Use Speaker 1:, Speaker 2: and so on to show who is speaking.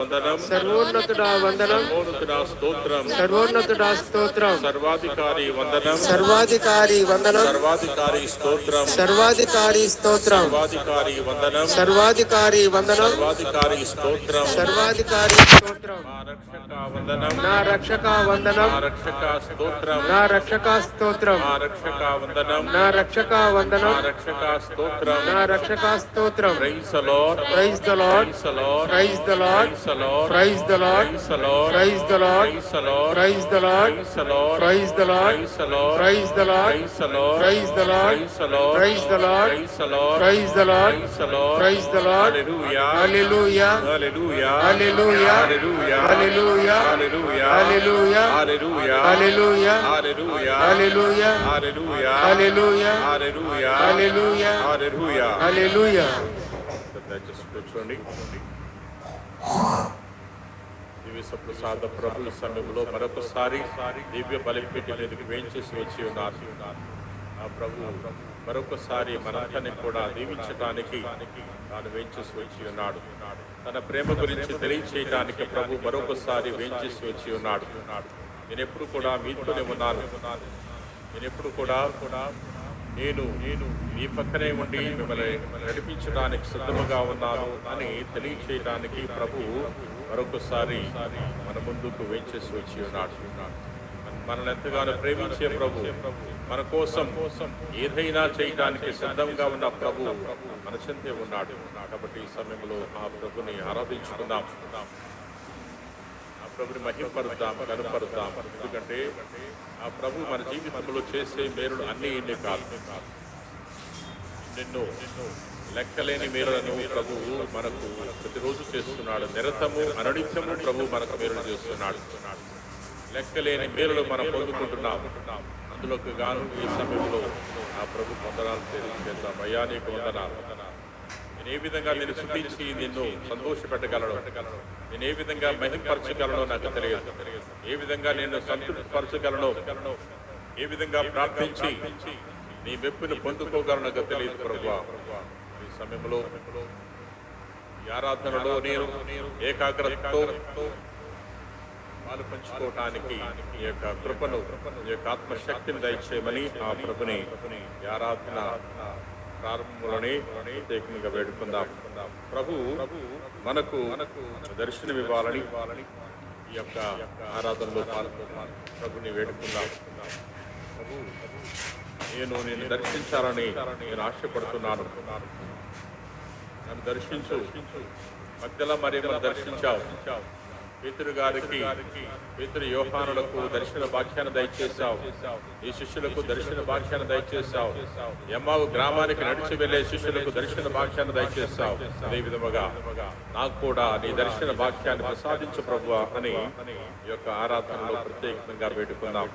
Speaker 1: సర్వోన్నతుడా వందనం.
Speaker 2: సర్వోన్నతుడా స్తోత్రం. సర్వాధికారి వందనం.
Speaker 1: సర్వాధికారి వందనం.
Speaker 2: సర్వాధికారి స్తోత్రం.
Speaker 1: సర్వాధికారి స్తోత్రం.
Speaker 2: సర్వాధికారి వందనం.
Speaker 1: సర్వాధికారి వందనం.
Speaker 2: సర్వాధికారి స్తోత్రం.
Speaker 1: సర్వాధికారి స్తోత్రం.
Speaker 2: వందనం
Speaker 1: నా రక్షక వందనం
Speaker 2: రక్షక స్తోత్రం
Speaker 1: నా రక్షక స్తోత్రం
Speaker 2: మా రక్షక వందనం
Speaker 1: నా రక్షక వందనం
Speaker 2: రక్షక స్తోత్రం
Speaker 1: నా రక్షక స్తోత్రం
Speaker 2: praise the lord
Speaker 1: praise the lord
Speaker 2: praise the lord
Speaker 1: praise the lord
Speaker 2: praise the lord
Speaker 1: praise the lord
Speaker 2: praise the lord
Speaker 1: praise the lord
Speaker 2: praise the lord
Speaker 1: praise the lord
Speaker 2: praise the lord
Speaker 1: praise the lord
Speaker 2: hallelujah
Speaker 1: hallelujah
Speaker 2: hallelujah
Speaker 1: hallelujah
Speaker 2: hallelujah కూర్చోండి ప్రభుల సమయంలో మరొకసారి దివ్య బలిపీఠ మీదకి వేయించేసి వచ్చి ఉన్నారు ఆ ప్రభు మరొకసారి మనందరినీ కూడా దీవించడానికి తాను వేయించేసి వచ్చి ఉన్నాడు తన ప్రేమ గురించి తెలియచేయడానికి ప్రభు మరొకసారి వేంచేసి వచ్చి ఉన్నాడు. నేను ఎప్పుడు కూడా మీతోనే ఉన్నాను. నేను ఎప్పుడు కూడా కూడా నేను నేను మీ పక్కనే ఉండి మిమ్మల్ని నడిపించడానికి సిద్ధముగా ఉన్నాను అని తెలియచేయడానికి ప్రభు మరొకసారి మన ముందుకు వేంచేసి వచ్చి ఉన్నాడు. మనల్ని ఎంతగానో ప్రేమించే ప్రభు. మన కోసం కోసం ఏదైనా చేయడానికి సిద్ధంగా ఉన్న ప్రభు మన చెంతే ఉన్నాడు. కాబట్టి ఈ సమయంలో ఆ ప్రభుని ఆరాధించుకుందాం. ఆ ప్రభుని మహిమపరుద్దాం కనపరుద్దాం. ఎందుకంటే ఆ ప్రభు మన జీవితంలో చేసే మేరుడు అన్ని ఇన్ని కాదు. నిన్ను లెక్కలేని మేలులను ప్రభు మనకు ప్రతిరోజు చేస్తున్నాడు. నిరతము అనడిత్యము ప్రభు మనకు మేరుడు చేస్తున్నాడు. లెక్కలేని మేలులు మనం పొందుకుంటున్నాం అందులోకి గాను ఈ సమయంలో ఆ ప్రభు వందనాలు తెలియజేద్దాం. అయ్యా నీకు వందనాలు. నేను ఏ విధంగా నేను శుద్ధించి నిన్ను సంతోషపెట్టగలను? నేను ఏ విధంగా మహిమపరచగలను నాకు తెలియదు. ఏ విధంగా నేను సంతృప్తిపరచగలను ఏ విధంగా ప్రార్థించి నీ మెప్పును పొందుకోగలను నాకు తెలియదు ప్రభు ఈ సమయంలో ఆరాధనలో నేను ఏకాగ్రతతో పాలు పంచుకోవటానికి ఈ యొక్క కృపను ఈ యొక్క ఆత్మశక్తిని దయచేయమని ఆ ప్రభుని ఆరాధన ప్రారంభంలోనే ప్రత్యేకంగా వేడుకుందాం. ప్రభు మనకు మనకు దర్శనం ఇవ్వాలని ఈ యొక్క ఆరాధనలో పాల్గొన్నాను ప్రభుని వేడుకుందాం. ప్రభు నేను నేను దర్శించాలని నేను ఆశపడుతున్నాను. నన్ను దర్శించు. మధ్యలో మరి దర్శించావు? పేతురు గారికి పేతురు యోహానులకు దర్శన భాగ్యాన్ని దయచేశావు. ఈ శిష్యులకు దర్శన భాగ్యాన్ని దయచేశావు. ఎమ్మావు గ్రామానికి నడిచి వెళ్ళే శిష్యులకు దర్శన భాగ్యాన్ని దయచేశావు. అదే విధముగా నాకు కూడా నీ దర్శన భాగ్యాన్ని ప్రసాదించు ప్రభు అని ఈ యొక్క ఆరాధనలో ప్రత్యేకంగా వేడుకుందాం.